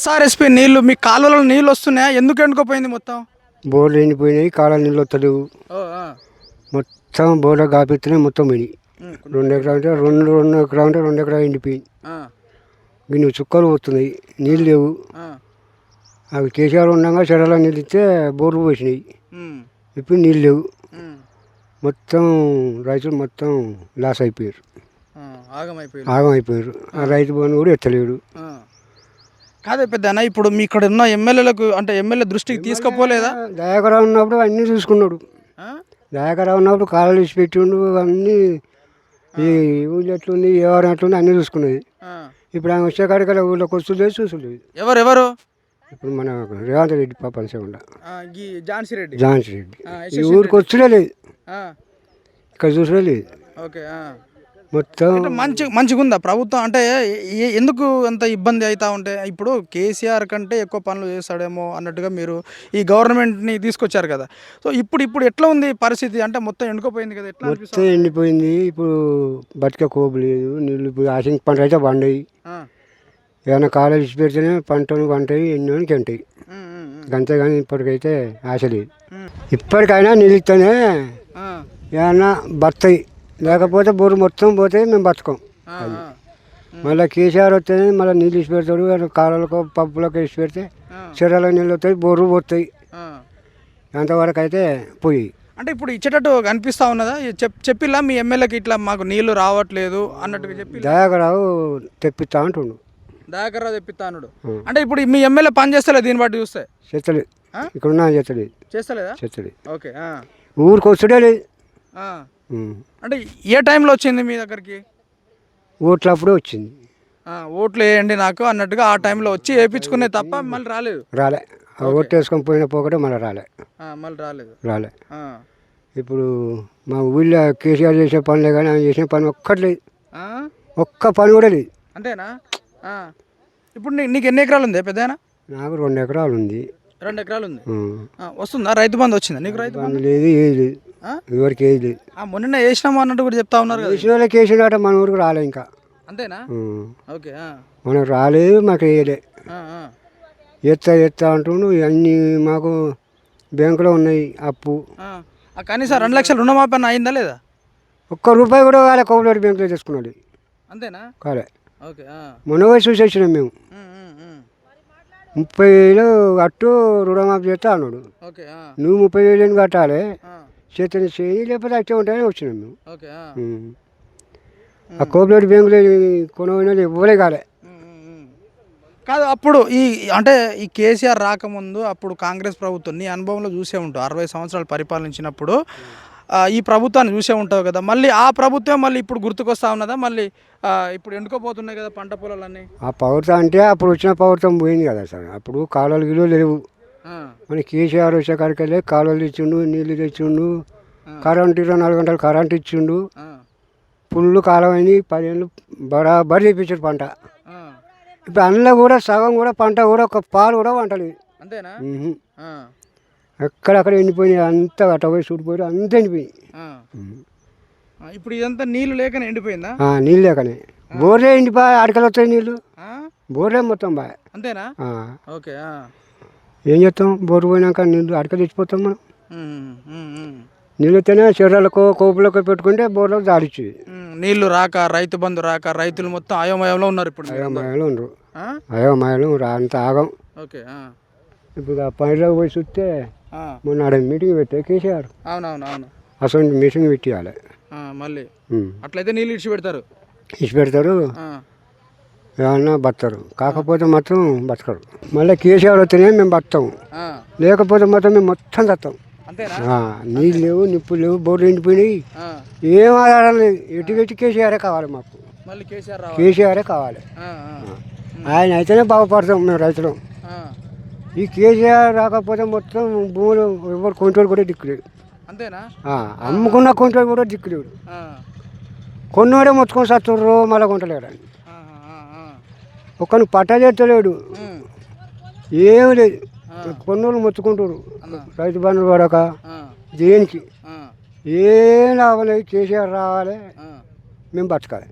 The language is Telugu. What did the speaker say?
ఎస్ఆర్ఎస్పి నీళ్ళు మీ కాలువలో నీళ్ళు వస్తున్నాయా? ఎందుకు ఎండుకోపోయింది మొత్తం? బోర్లు ఎండిపోయినాయి కాలాలు నీళ్ళు వస్తలేవు. మొత్తం బోర్లు కాపిస్తున్నాయి మొత్తం పోయినాయి. రెండు ఎకరాలు అంటే రెండు రెండు ఎకరాలు అంటే రెండు ఎకరాలు ఎండిపోయింది ఇన్ని చుక్కలు పోతున్నాయి నీళ్ళు లేవు. అవి కేసీఆర్ ఉండగా చెరలో నీళ్ళు ఇస్తే బోర్లు పోసినాయి. ఇప్పుడు నీళ్ళు లేవు. మొత్తం రైతులు మొత్తం లాస్ అయిపోయారు. ఆగమైపోయింది ఆగం అయిపోయారు ఆ రైతు బంధు కూడా ఎత్తలేడు. కాదే పెద్ద ఇప్పుడు మీ ఇక్కడ ఉన్న ఎమ్మెల్యేలకు అంటే ఎమ్మెల్యే దృష్టికి తీసుకుపోలేదా? దయాకరావు ఉన్నప్పుడు అన్నీ చూసుకున్నాడు? దయాకరావు ఉన్నప్పుడు కాళ్ళు వేసి పెట్టిండు అన్నీ ఈ ఊళ్ళో ఎట్లుంది ఎవరు ఎట్లుంది అన్నీ చూసుకున్నది. ఇప్పుడు ఆమె వచ్చే కాడికల్లా ఊళ్ళోకి వస్తుంది చూసులేదు ఎవరు ఎవరు? ఇప్పుడు మన రేవంత్ రెడ్డి పాప ఝాన్సీ రెడ్డి. ఝాన్సీ రెడ్డి. ఈ ఊరికి వచ్చుడే లేదు. ఇక్కడ చూసుడే లేదు. ఓకే. మొత్తం అంటే మంచి మంచిగా ఉందా ప్రభుత్వం అంటే ఎందుకు అంత ఇబ్బంది అవుతా ఉంటే ఇప్పుడు కేసీఆర్ కంటే ఎక్కువ పనులు చేస్తాడేమో అన్నట్టుగా మీరు ఈ గవర్నమెంట్ని తీసుకొచ్చారు కదా. సో ఇప్పుడు ఇప్పుడు ఎట్లా ఉంది పరిస్థితి? అంటే మొత్తం ఎండుకోపోయింది కదా ఎట్లా మొత్తం ఎండిపోయింది. ఇప్పుడు బతికే కోపు లేదు. నీళ్ళు ఇప్పుడు ఆశంక పంట అయితే పండాయి. ఏమైనా కాలేజ్ పెడితేనే పంటను పంటాయి ఉమ్, ఉమ్, ఉమ్, అంతేగాని ఇప్పటికైతే ఆశ లేదు. ఇప్పటికైనా నిలిస్తేనే ఆ, ఏమన్నా బతాయి లేకపోతే బోరు మొత్తం పోతే మేము బతకం. మళ్ళీ కేసీఆర్ వస్తేనే మళ్ళీ నీళ్ళు ఇచ్చి పెడతాడు కాలువలకు పప్పులకు వేసి పెడితే ఆ, చెరలో నీళ్ళు వస్తాయి బోరు పోతాయి. అంతవరకు అయితే పోయి. అంటే ఇప్పుడు ఇచ్చేటట్టు కనిపిస్తా ఉన్నదా? ఈ చెప్ చెప్పిలా మీ ఎమ్మెల్యేకి ఇట్లా మాకు నీళ్ళు రావట్లేదు అన్నట్టుగా చెప్పి దయాకరావు తెప్పిస్తా అంటుండు. దయాకర్ తెప్పిస్తా అన్నాడు. అంటే ఇప్పుడు మీ ఎమ్మెల్యే పని చేస్తలేదు దీన్ని బట్టి చూస్తే? చెత్తలేదు ఆ? ఇక్కడ ఉన్నా చెత్తలేదు చేస్తలేదా. చెత్తలేదు ఓకే. ఊరికి వస్తుడే లేదు. అంటే ఏ టైంలో వచ్చింది మీ దగ్గరికి? ఓట్లు అప్పుడే వచ్చింది ఓట్లు వేయండి నాకు అన్నట్టుగా ఆ టైంలో వచ్చి వేయించుకునే తప్ప మళ్ళీ రాలేదు? రాలే. ఆ ఓట్లు వేసుకొని పోయిన పోకటే మళ్ళీ రాలే. మళ్ళీ రాలేదు. రాలే. ఇప్పుడు మా ఊళ్ళో కేసీఆర్ చేసే పనులే కానీ ఆయన చేసిన పని ఒక్కటి లేదు. ఆ? ఒక్క పని కూడా లేదు. అంతేనా. ఇప్పుడు నీకు ఎన్ని ఎకరాలు ఉంది పెద్దనా నాకు రెండు ఎకరాలు ఉంది. రెండు ఎకరాలు ఉంది. వస్తుందా? రైతు బంధు వచ్చిందా నీకు రైతు బంధు లేదు ఏది లేదు? ఎవరికి ఏది లేదు మొన్న వేసినాము అన్నట్టు కూడా చెప్తా ఉన్నారు కదా చేసిన వాళ్ళకి వేసినట మన ఊరికి రాలే ఇంకా అంతేనా. ఓకే. మనకు రాలేదు మాకు వేయలే. ఎత్తా ఎత్తా అంటుండు ఇవన్నీ మాకు బ్యాంకులో ఉన్నాయి అప్పు. ఆ, కనీసం రెండు లక్షల రుణమాపీ అన్న అయిందా లేదా ఒక్క రూపాయి కూడా కాలే కోపలేడు బ్యాంకులో తీసుకున్నాడు అంతేనా కాలే ఓకే. మొన్న పోయి మేము. ముప్పై వేలు అట్టు రుణమాఫీ చేస్తా అన్నాడు. నువ్వు ముప్పై వేలు కట్టాలి. చేతని చేయి లేకపోతే అట్టే ఉంటాయని వచ్చినాం మేము. ఓకే ఆ. కోపలేడు బ్యాంకులో కొనవైనా ఇవ్వలే కాలే. కాదు అప్పుడు ఈ అంటే ఈ కేసీఆర్ రాకముందు అప్పుడు కాంగ్రెస్ ప్రభుత్వం నీ అనుభవంలో చూసే ఉంటావు అరవై సంవత్సరాలు పరిపాలించినప్పుడు. ఈ ప్రభుత్వాన్ని చూసే ఉంటావు కదా మళ్ళీ ఆ ప్రభుత్వం మళ్ళీ ఇప్పుడు గుర్తుకొస్తా ఉన్నదా? మళ్ళీ ఇప్పుడు ఎండుకోపోతున్నాయి కదా పంట పొలాలన్నీ? ఆ పౌరత అంటే అప్పుడు వచ్చిన పౌరతం పోయింది కదా సార్. అప్పుడు కాలువలు గిలువ లేవు. మన కేసీఆర్ వచ్చే కాడికెళ్ళి కాలువలు ఇచ్చిండు నీళ్ళు తెచ్చిండు కరెంట్ ఇరవై నాలుగు గంటలు కరెంట్ ఇచ్చిండు. పుల్లు కాలం అయింది పదిహేను బరాబరి తెప్పించాడు పంట. ఇప్పుడు అందులో కూడా సగం కూడా పంట కూడా ఒక పాలు కూడా వంటలేదు ఎక్కడక్కడ ఎండిపోయినాయి అంతా అట్ట పోయి చూడిపోయి అంతా ఎండిపోయి ఇప్పుడు ఇదంతా నీళ్ళు లేకనే ఎండిపోయిందా? నీళ్ళు లేకనే. బోర్లే ఎండిపోయి అడకలు వస్తాయి నీళ్ళు? బోర్లే మొత్తం బాగా అంతేనా. ఓకే. ఏం చేస్తాం బోరు పోయినాక నీళ్ళు అడకలు తెచ్చిపోతాం మనం ఉమ్, ఉమ్, ఉమ్. నీళ్ళు వస్తేనే చెర్రలకు కోపులకు పెట్టుకుంటే బోర్లకు దాడిచ్చేది ఉమ్, నీళ్ళు రాక రైతు బంధు రాక రైతులు మొత్తం అయోమయంలో ఉన్నారు ఇప్పుడు. అయోమయాలు ఉండరు? అయోమయాలు రా అంత ఆగం ఓకే. ఇప్పుడు ఆ పనిలోకి పోయి చూస్తే. మొన్న ఆడ మీటింగ్ పెట్టే కేసీఆర్ అవునవును అవును అసలు మీటింగ్ పెట్టియాలి మళ్ళీ. అట్లయితే నీళ్ళు ఇడిచి పెడతారు ఇచ్చి పెడతారు. ఏమన్నా బతరు కాకపోతే మాత్రం బతకరు. మళ్ళీ కేసీఆర్ వస్తేనే మేము బతాము. లేకపోతే మాత్రం మేము మొత్తం తత్తాం నీళ్ళు లేవు నిప్పులు లేవు బోర్లు ఎండిపోయినాయి. ఏం ఆధారం లేదు ఎటు ఎటు కేసీఆరే కావాలి మాకు. కేసీఆర్ కావాలి. ఆయన అయితేనే బాగుపడతాం మేము రైతులం. ఈ కేసీఆర్ రాకపోతే మొత్తం భూములు ఎవరు కొంటోడు కూడా దిక్కులేడు ఆ, అమ్ముకున్న కొంటోడు కూడా దిక్కులేడు. కొన్నోడే మొత్తుకొని సత్తుర్రు మళ్ళీ కొంటలేడు. ఒక్కను పట్ట చేస్తలేడు. ఉమ్. ఏమి లేదు. కొన్నోళ్ళు మొత్తుకుంటారు. రైతు బంధువులు పడక. దేనికి. ఏం లేదు. కేసీఆర్ రావాలి. మేము బతకాలి.